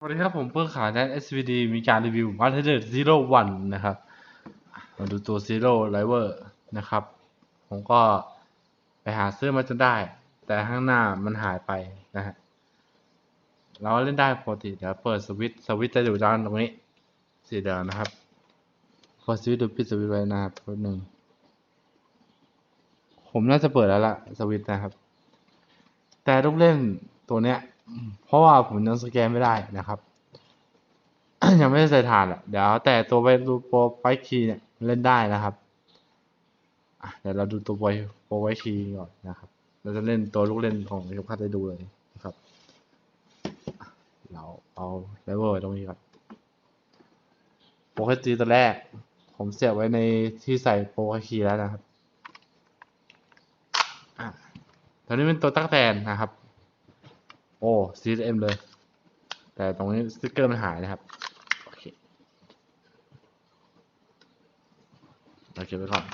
สวัสดีครับผมเพิ่งขายใน SVD มีการรีวิว m a r t e r Zero One นนะครับมาดูตัว Zero River นะครับ ผมก็ไปหาซื้อมาจนได้ แต่ข้างหน้ามันหายไปนะฮะเราเล่นได้ปกติเดี๋ยวเปิดสวิตสวิตจะอยู่ด้านตรงนี้สีแดงนะครับเปิดสวิตดูปิดสวิตไว้นะครับแป๊บหนึ่งผมน่าจะเปิดแล้วล่ะสวิตนะครับ แต่ลูกเล่นตัวเนี้ย เพราะว่าผมยังสแกนไม่ได้นะครับ ยังไม่ได้ใส่ฐานอะเดี๋ยวแต่ตัวไปดูโปรไฟคีเนี่ยเล่นได้นะครับเดี๋ยวเราดูตัวโปรโปรไฟคีก่อนนะครับ เราจะเล่นตัวลูกเล่นของเอกพัฒน์ได้ดูเลยนะครับ เราเอาเลเวลตรงนี้ก่อนโปรไฟคีตัวแรก ผมเสียบไว้ในที่ใส่โปรไฟคีแล้วนะครับอะตัวนี้เป็นตัวตั๊กแตนนะครับ โอ้ซีเอ็มเลย แต่ตรงนี้สติ๊กเกอร์มันหายนะครับ โอเคเราเก็บไว้ก่อน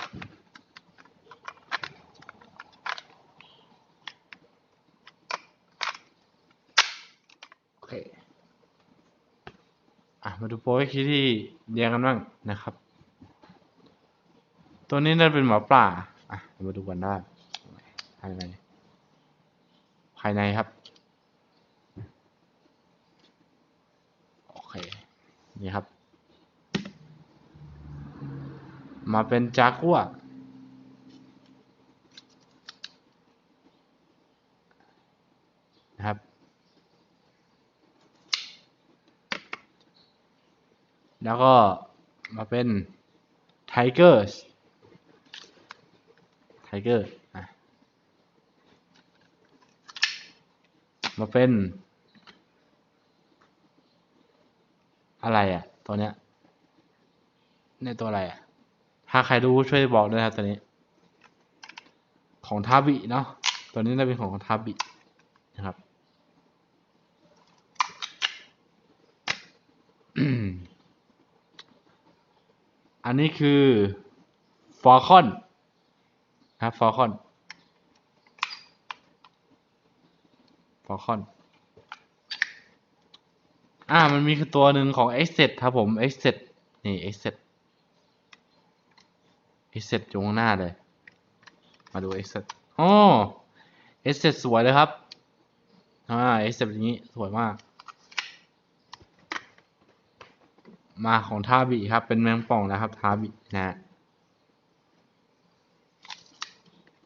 โอเคอะมาดูโปรไอคีที่เรียงกันบ้างนะครับ ตัวนี้น่าจะเป็นหมาป่าอะเรามาดูกันได้ภายในภายในครับ โอเค นี่ครับ มาเป็นจากัวนะครับแล้วก็มาเป็นไทเกอร์สไทเกอร์อะมาเป็น อะไรอะ ตัวเนี้ยในตัวอะไรอะ ถ้าใครรู้ช่วยบอกด้วยครับตัวนี้ ของทาบิเนาะ ตัวนี้น่าเป็นของทาบินะครับอันนี้คือฟอร์คอนนะครับฟอร์คอนฟอร์คอน อ่า มันมีคือตัวหนึ่งของ x 7ครับผม x 7นี่ x 7 x 7อยู่ข้างหน้าเลย มาดู x 7อ๋อ x 7สวยเลยครับ อ่า x 7อย่างนี้สวยมาก มาของทาบิครับ เป็นแมงป่องนะครับทาบินะ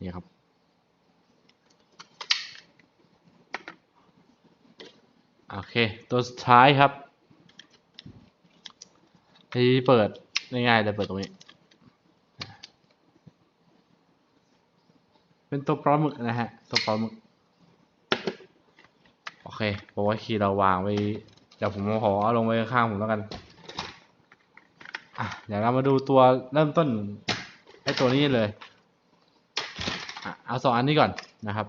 นี่ครับ โอเค ตัวสุดท้ายครับที่เปิดง่ายๆเลยเปิดตรงนี้ เป็นตัวปลาหมึกนะฮะ ตัวปลาหมึก โอเคบอกว่าคีย์เราวางไว้ เดี๋ยวผมขอเอาลงไว้ข้างผมแล้วกัน อะ เดี๋ยวเรามาดูตัวเริ่มต้นไอ้ตัวนี้เลย อะ เอาสองอันนี้ก่อนนะครับ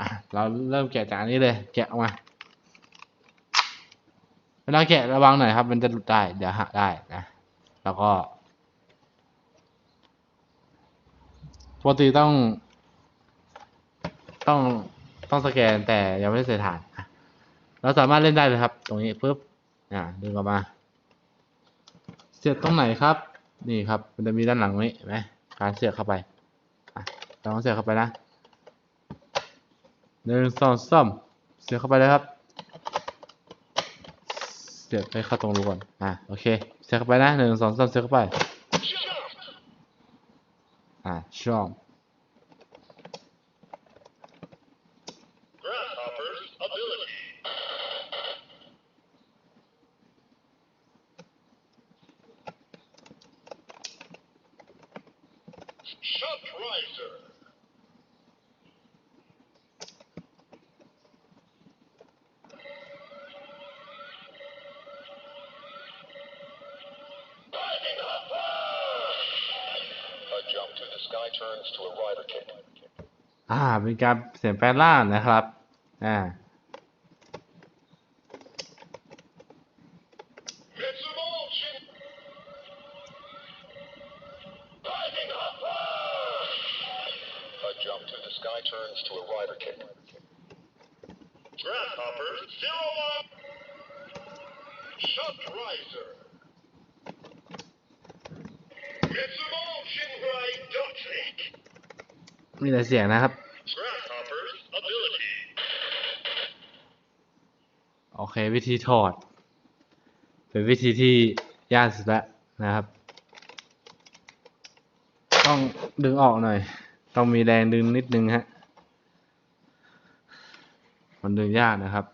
อะ เราเริ่มแกะจากอันนี้เลย แกะออกมาเวลาแกะระวังหน่อยครับ มันจะหลุดได้ เดี๋ยวหักได้นะ แล้วก็ปกติต้อง ต้องต้องสแกนแต่ยังไม่ได้ใส่ฐานเราสามารถเล่นได้เลยครับ ตรงนี้ปุ๊บอ่าดึงออกมา เสียบตรงไหนครับ นี่ครับ มันจะมีด้านหลังนี้เห็นไหมการเสียบเข้าไปอะเราต้องเสียบเข้าไปนะ หนึ่งสองสามเสียบเข้าไปเลยครับ เสียบไปเข้าตรงรูก่อน อะโอเค เสียบเข้าไปนะหนึ่งสองสามเสียบเข้าไป อะชอบ อ่า เป็นการเสียงแปลงร่างนะครับ อ่า มีแต่เสียงนะครับ โอเค วิธีถอด เป็นวิธีที่ยากสุดล้วนะครับ ต้องดึงออกหน่อย ต้องมีแรงดึงนิดนึงฮะ มันดึงยากนะครับ